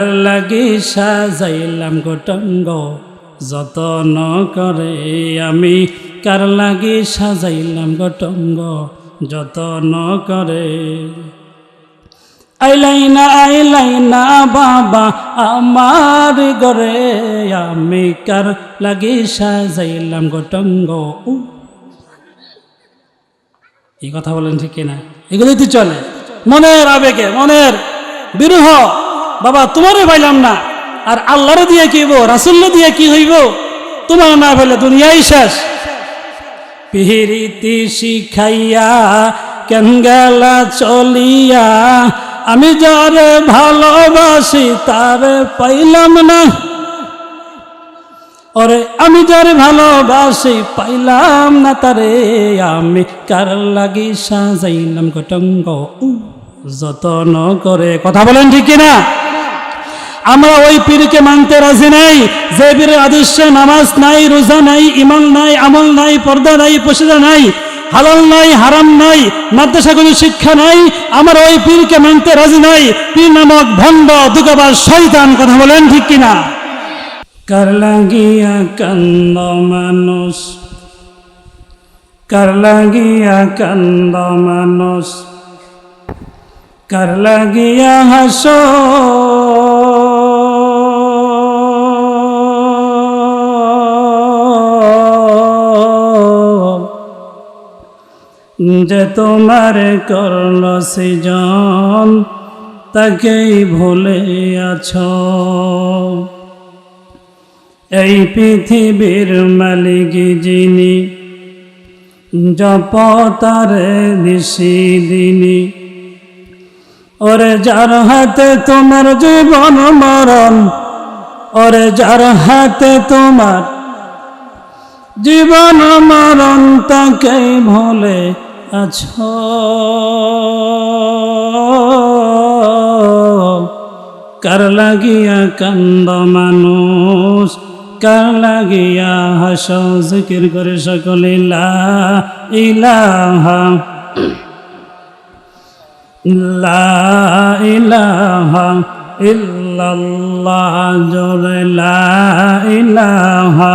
লাগি সাজাইলাম গোটঙ্গ, যতন করে আমি কার লাগি সাজাইলাম গোটঙ্গ, যতন করে। আইলাইনা আইলাইনা বাবা, আমার গরে আমি কার লাগি সাজাইলাম গোটঙ্গ। এই কথা বলেন ঠিক কিনা? এগুলোই তো চলে। মনের আবেগে, মনের বিরহ। বাবা তোমারও পাইলাম না। আর আল্লাহরে দিয়ে কি হইব রাসুল্লা দিয়ে কি হইব তোমার না পেলে দুনিয়াই শেষ। পিহিরিতি শিখাইয়া কেন গেলা চলিয়া আমি যারে ভালোবাসি তারে পাইলাম না। ওরে আমি যারে ভালোবাসি পাইলাম না তারে আমি কার লাগি সাজাইলাম গটঙ্গ উ, যতন করে কথা বলেন ঠিক কিনা? আমরা ওই পীরকে মানতে রাজি নাই। যে পীরের আদর্শে নামাজ নাই, রোজা নাই ইমান নাই, আমল নাই, পর্দা নাই, পশিদা নাই, হালাল নাই, হারাম নাই মাদ্রাসাগুলি শিক্ষা নাই, আমার ওই পীরকে মানতে রাজি নাই। পীর নামক ভণ্ড, দুগাবার শয়তান, কথা বলেন ঠিক কিনা? কার লাগিয়া কান্দ মানুষ? কার লাগিয়া কান্দ মানুষ? কার লাগিয়া হাস যে তোমার করল সৃজন, তাকেই ভুলে আছ। এই পৃথিবীর মালিক যিনি, জপতারে দিশি দিনী। ওরে যার হাতে তোমার জীবন মরণ, ওরে যার হাতে তোমার জীবন মরণ, তাকেই ভুলে কার লাগিয়া কান্দ মানুষ, কার লাগিয়া হাস, জিকির করে সকলে ইলাহা। লা ইলাহা ইল্লাল্লাহ, জোরে লা ইলাহা।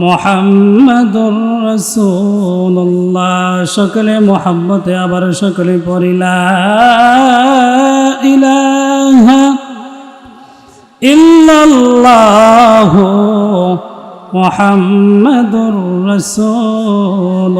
মোহাম্মদুর রসুল্লাহ সকলে মোহাম্মতে আবার সকলে পড়িলা ইলাহা ইল্লাল্লাহ মোহাম্মদুর রসুল্লাহ